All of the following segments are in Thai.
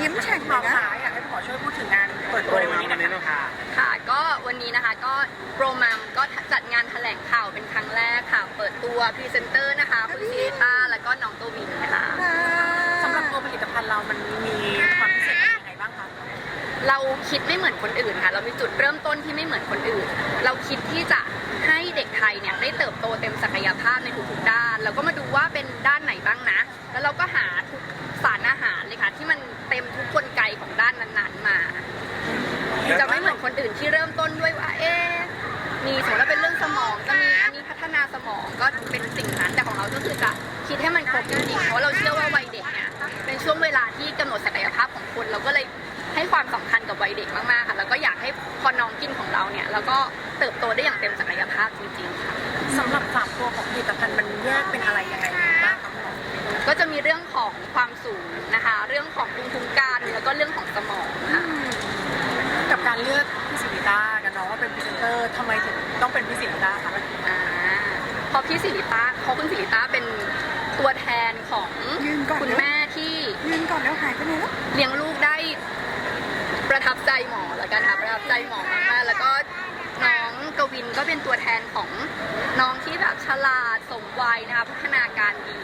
ยิ้มแฉ่งหเลอยนะ ขาอยากให้หอช่วยพูดถึงงานเปิดตัวในวันนี้หนะคะ ค่ะก็วันนี้นะคะก็โปรมัมก็จัดงานแถลงข่าวเป็นครั้งแรกค่ะ เปิดตัวพรีเซนเตอร์นะคะคุณซีต้าแล้วก็น้องตัววินนะะสำหรับตัวผลิตภัณฑ์เรามันมีความพิเศษยังไงบ้างคะ เราคิดไม่เหมือนคนอื่นค่ะ เรามีจุดเริ่มต้นที่ไม่เหมือนคนอื่น เราคิดที่จะให้เด็กไทยเนี่ยได้เติบโตเต็มศักยภาพในทุกๆด้าน แล้วก็มาดูว่าเป็นด้านไหนบ้างนะ แล้วเราก็หาานนั้นๆมา จะไม่เหมือนคนอื่นที่เริ่มต้นด้วยว่า เอ๊ะมีสมมติว่าเป็นเรื่องสมองจะมีอันนี้พัฒนาสมองก็เป็นสิ่งนั้นแต่ของเราก็คือจะคิดให้มันครบจริงๆเพราะเราเชื่อว่าวัยเด็กเนี่ยเป็นช่วงเวลาที่กำหนดศักยภาพของคนเราก็เลยให้ความสำคัญกับวัยเด็กมากๆค่ะแล้วก็อยากให้พอน้องกินของเราเนี่ยแล้วก็เติบโตได้อย่างเต็มศักยภาพจริงๆค่ะสำหรับสามตัวของผลิตภัณฑ์มันแยกเป็นอะไรยังไงบ้างคะคุณหมอก็จะมีเรื่องของความสูงนะคะ เรื่องของภูมิคุ้ม กันแล้วก็เรื่องของสมองค่ะกับการเลือกพี่สิริต้ากับน้องว่าเป็นพรีเซนเตอร์ทำไมถึงต้องเป็นพี่สิริต้าคะอ่าเพราะพี่สิริต้าเขาคุณสิริต้าเป็นตัวแทนของยืนก่อนคุณแม่ที่ยืนก่อนแล้วหายไปไหนแล้วเลี้ยงลูกได้ประทับใจหมอแล้วกันค่ะประทับใจหมอมากๆแล้วก็น้อง กวินก็เป็นตัวแทนของน้องที่แบบฉลาดสมวัยนะคะพัฒนาการดี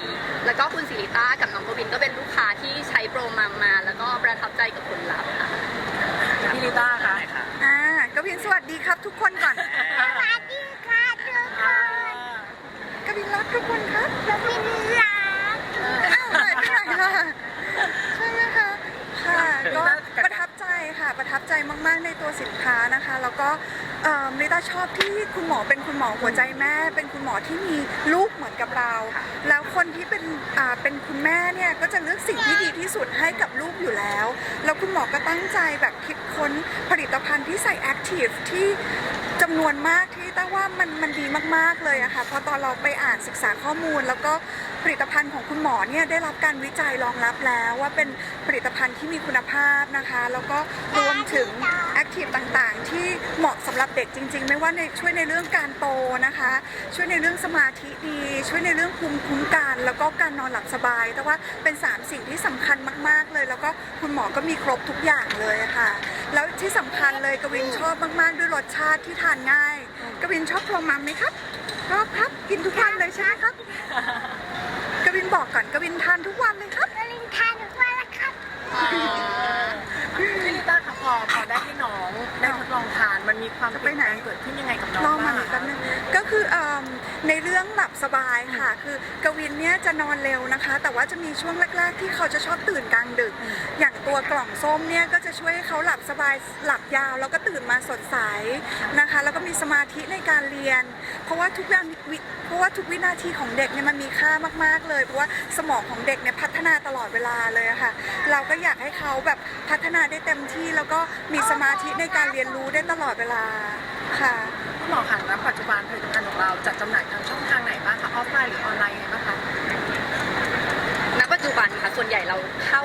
แล้วก็คุณสิริต้ากับน้องกวินก็เป็นลูกค้าที่ใช้โปรมัมมา แล้วก็ประทับใจกับผลลัพธ์ค่ะพี่ลิต้าคะอ่ากวินสวัสดีครับทุกคนก่อนสวัสดีค่ะทุกคอ่านกวินรักทุกคนครับกวินรักอ้าวหายไปไหนล่ะใช่ไหมคะค่ะก็ประทับใจค่ะประทับใจมาก ๆ ในตัวสินค้านะคะ แล้วก็ เอ่อลิต้าชอบที่คุณหมอเป็นคุณหมอหัวใจแม่ เป็นคุณหมอที่มีลูกเหมือนกับเรา แล้วคนที่เป็นอ่าเป็นคุณแม่เนี่ยก็จะเลือกสิ่งที่ดีที่สุดให้กับลูกอยู่แล้ว แล้วคุณหมอก็ตั้งใจแบบคิดค้นผลิตภัณฑ์ที่ใส่แอคทีฟที่จำนวนมากที่ต้าว่ามันมันดีมากๆเลยอะค่ะเพราะตอนเราไปอ่านศึกษาข้อมูลแล้วก็ ผลิตภัณฑ์ของคุณหมอเนี่ยได้รับการวิจัยรองรับแล้วว่าเป็นผลิตภัณฑ์ที่มีคุณภาพนะคะ แล้วก็รวมถึงแอคทีฟต่างๆ ที่เหมาะสำหรับเด็กจริง ๆ ไม่ว่าในช่วยในเรื่องการโตนะคะ ช่วยในเรื่องสมาธิดี ช่วยในเรื่องภูมิคุ้มกัน แล้วก็การนอนหลับสบาย แต่ว่าเป็น 3 สิ่งที่สำคัญมาก ๆ เลย แล้วก็คุณหมอก็มีครบทุกอย่างเลยค่ะ แล้วที่สำคัญเลยกวินชอบมาก ๆ ด้วยรสชาติที่ทานง่าย กวินชอบโปรมัมไหมครับชอบครับกินทุกวันเลยใช่ไหมครับ กวินบอกก่อนกวินทานทุกวันเลยครับ กวินทานทุกวันแล้วครับ พี่ลิต้าคะพอพอได้ให้น้องได้ทดลองทานมันมีความ เปลี่ยนแปลงเกิดขึ้นยังไงกับน้องรอมาบ้างหนึ่งอะแป๊บนึงก็คือเอิ่มในเรื่องหลับสบายค่ะ คือกวินเนี่ยจะนอนเร็วนะคะ แต่ว่าจะมีช่วงแรก ๆ ที่เขาจะชอบตื่นกลางดึก อย่างตัวกล่องส้มเนี่ยก็จะช่วยให้เขาหลับสบายหลับยาว แล้วก็ตื่นมาสดใสนะคะ แล้วก็มีสมาธิในการเรียน เพราะว่าทุกอย่างวิเพราะว่าทุกวินาทีของเด็กเนี่ยมันมีค่ามากๆเลย เพราะว่าสมองของเด็กเนี่ยพัฒนาตลอดเวลาเลยอะค่ะ เราก็อยากให้เขาแบบพัฒนาได้เต็มที่แล้วก็มีสมาธิในการเรียนรู้ได้ตลอดเวลา ค่ะ คุณหมอคะณปัจจุบันผลิตภัณฑ์ของเราจัดจำหน่ายทางช่องทางไหนบ้างคะ ออฟไลน์หรือออนไลน์ยังไงบ้างคะ ณปัจจุบันค่ะส่วนใหญ่เราเข้า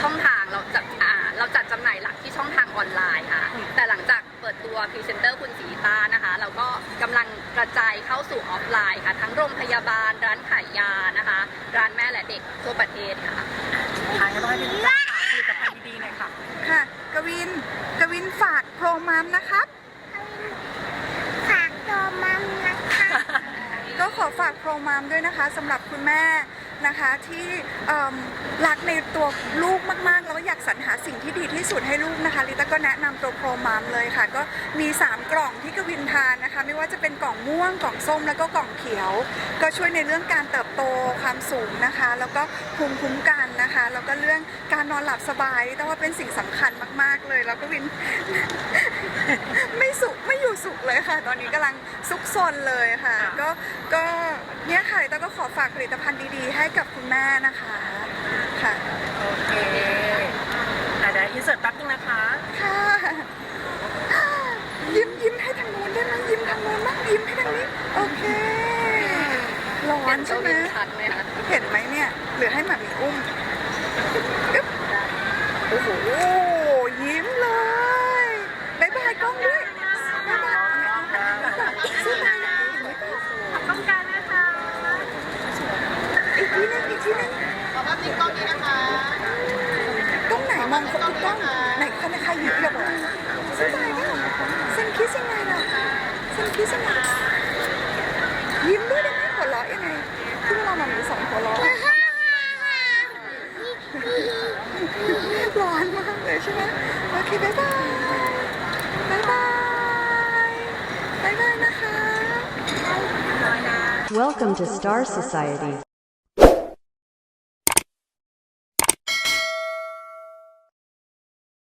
ช่องทางเราจัดอ่าเราจัดจำหน่ายหลักที่ช่องทางออนไลน์ค่ะแต่หลังจากเปิดตัวพรีเซนเตอร์คุณสีตานะคะ เราก็กำลังกระจายเข้าสู่ออฟไลน์ค่ะ ทั้งโรงพยาบาล ร้านขายยานะคะ ร้านแม่และเด็กทั่วประเทศค่ะทางก็ต้องให้พี่ลิต้าฝากผลิตภัณฑ์ดีๆหน่อยค่ะ ค่ะ กวิน กวินฝากโปรมัมนะครับ ฝากตัวมัมนะคะ ก็ขอ ฝากโปรมัมด้วยนะคะสำหรับคุณแม่นะคะที่รักในตัวลูกมากๆ แล้วอยากสรรหาสิ่งที่ดีที่สุดให้ลูกนะคะลิต้าก็แนะนำตัวโปรมัมเลยค่ะ ก็มี 3 กล่องที่กวินทานนะคะ ไม่ว่าจะเป็นกล่องม่วงกล่องส้มแล้วก็กล่องเขียว ก็ช่วยในเรื่องการเติบโตความสูงนะคะ แล้วก็ภูมิคุ้มกันนะคะ แล้วก็เรื่องการนอนหลับสบายแต่ว่าเป็นสิ่งสำคัญมาก ๆเลย แล้วก็วินไม่สุขไม่อยู่สุขเลยค่ะ ตอนนี้กำลังซุกซนเลยค่ะ ก็ก็ เนี่ยค่ะแต่ก็ขอฝากผลิตภัณฑ์ดีๆ ให้กับคุณแม่นะคะค่ะโอเคอะเดี๋ยวอินเสิร์ตแป๊บนึงนะคะ ค่ะยิ้มยิ้มให้ทางนู้นได้ไหมยิ้มทางนู้นบ้างยิ้มให้ทางนี้โอเคร้อเห็นนใช่ตัวไหมวินชัดไหมคะเห็นไหมเนี่ยหรือให้หมามีอุ้มอึ๊บโอ้โหยิ้มเลยบายบายกล้องด้วยบายบายซื้อมาแล้ว ต้องการนะคะ อีกทีนึงอีกทีนึง ขอภาพนิ่งกล้องนี้นะคะ กล้องไหน มองครบทุกกล้องไหนใครใครหยิบอย่าบอกสบายไหมเส้นคิดยังไงล่ะส and kissing us ยิ้มด้วยได้ไหมหัวเราะยังไงที่เวลามันมีสองหัวเราะร้อนมากเลยใช่ไหมโอเคบ๊ายบายบ๊ายบายบ๊ายบายนะคะ Welcome to Star Society.